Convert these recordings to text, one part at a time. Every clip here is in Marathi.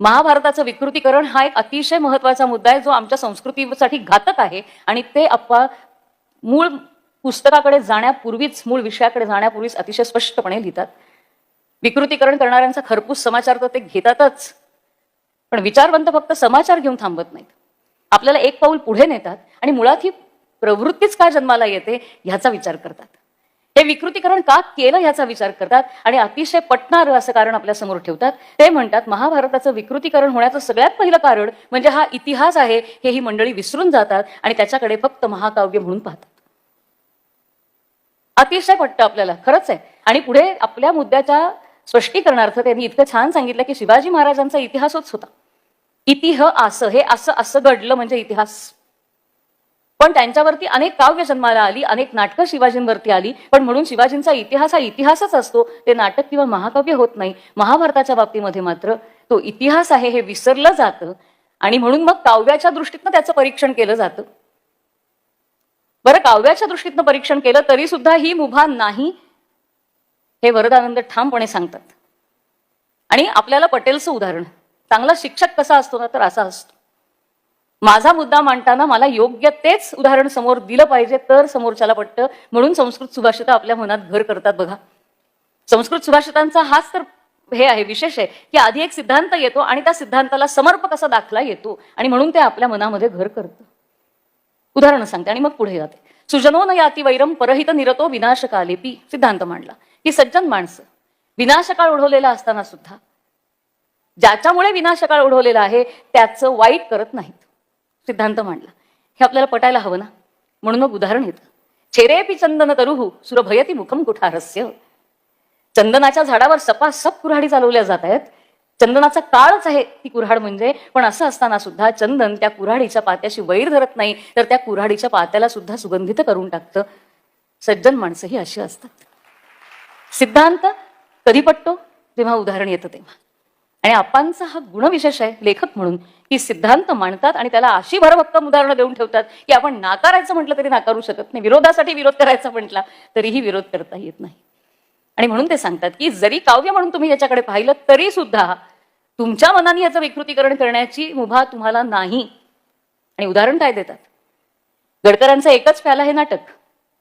महाभारताचं विकृतीकरण हा एक अतिशय महत्त्वाचा मुद्दा आहे जो आमच्या संस्कृतीसाठी घातक आहे. आणि ते अप्पा मूळ पुस्तकाकडे जाण्यापूर्वीच मूळ विषयाकडे जाण्यापूर्वीच अतिशय स्पष्टपणे लिहितात. विकृतीकरण करणाऱ्यांचा खरपूस समाचार तर ते घेतातच. पण विचारवंत फक्त समाचार घेऊन थांबत नाहीत. आपल्याला एक पाऊल पुढे नेतात आणि मुळात ही प्रवृत्तीच का जन्माला येते ह्याचा विचार करतात. हे विकृतीकरण का केलं याचा विचार करतात आणि अतिशय पटणारं असं कारण आपल्यासमोर ठेवतात. ते म्हणतात महाभारताचं विकृतीकरण होण्याचं सगळ्यात पहिलं कारण म्हणजे हा इतिहास आहे हे ही मंडळी विसरून जातात आणि त्याच्याकडे फक्त महाकाव्य म्हणून पाहतात. अतिशय पटतं आपल्याला खरंच आहे. आणि पुढे आपल्या मुद्द्याच्या स्पष्टीकरणार्थ त्यांनी इतकं छान सांगितलं की शिवाजी महाराजांचा इतिहासच होता. इतिह असं हे असं असं घडलं म्हणजे इतिहास पण त्यांच्यावरती अनेक काव्य जन्माला आली अनेक नाटकं शिवाजींवरती आली. पण म्हणून शिवाजींचा इतिहास हा इतिहासच असतो. ते नाटक किंवा महाकाव्य होत नाही. महाभारताच्या बाबतीमध्ये मात्र तो इतिहास आहे हे विसरलं जातं. आणि म्हणून मग काव्याच्या दृष्टीतनं त्याचं परीक्षण केलं जातं. बरं काव्याच्या दृष्टीतनं परीक्षण केलं तरी सुद्धा ही मुभा नाही हे वरदानंद ठामपणे सांगतात. आणि आपल्याला पटेलचं उदाहरण चांगला शिक्षक कसा असतो ना तर असा असतो. माझा मुद्दा मांडताना मला योग्य तेच उदाहरण समोर दिलं पाहिजे तर समोरच्याला पटतं. म्हणून संस्कृत सुभाषित आपल्या मनात घर करतात बघा. संस्कृत सुभाषितांचा हाच तर हे आहे विशेष आहे की आधी एक सिद्धांत येतो आणि त्या सिद्धांताला समर्पक असा दाखला येतो आणि म्हणून ते आपल्या मनामध्ये घर करतं. उदाहरण सांगते आणि मग पुढे जाते. सुजनो न याती वैरम परहित निरतो विनाशकालेपी सिद्धांत मांडला. की सज्जन माणसं. विनाशकाळ ओढवलेला असताना सुद्धा ज्याच्यामुळे विनाशकाळ ओढवलेला आहे त्याचं वाईट करत नाहीत. सिद्धांत मांडला. हे आपल्याला पटायला हवं ना? म्हणून मग उदाहरण येतं छेरेपी चंदन तरुहू सुरभयती मुखम कुठारस्य. चंदनाच्या झाडावर सपासप कुऱ्हाडी चालवल्या जात आहेत. चंदनाचा काळच आहे ती कुऱ्हाड म्हणजे पण असं असताना सुद्धा चंदन त्या कुऱ्हाडीच्या पात्याशी वैर धरत नाही तर त्या कुऱ्हाडीच्या पात्याला सुद्धा सुगंधित करून टाकतं. सज्जन माणसं ही अशी असतात. सिद्धांत कधी पटतो? जेव्हा उदाहरण येतं तेव्हा. आणि आपांचा हा गुणविशेष आहे लेखक म्हणून की सिद्धांत मांडतात आणि त्याला अशी भरभक्कम उदाहरणं देऊन ठेवतात की आपण नाकारायचं म्हटलं तरी नाकारू शकत नाही. विरोधासाठी विरोध करायचा म्हटला तरीही विरोध करता येत नाही. आणि म्हणून ते सांगतात की जरी काव्य म्हणून तुम्ही याच्याकडे पाहिलं तरी सुद्धा तुमच्या मनाने याचं विकृतीकरण करण्याची मुभा तुम्हाला नाही. आणि उदाहरण काय देतात? गडकरांचं एकच प्याला हे नाटक.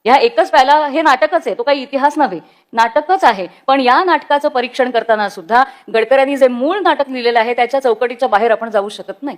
ह्या एकच प्याला हे नाटकच आहे तो काही इतिहास नव्हे नाटकच आहे. पण या नाटकाचं परीक्षण करताना सुद्धा गडकऱ्यांनी जे मूळ नाटक लिहिलेलं आहे त्याच्या चौकटीच्या बाहेर आपण जाऊ शकत नाही.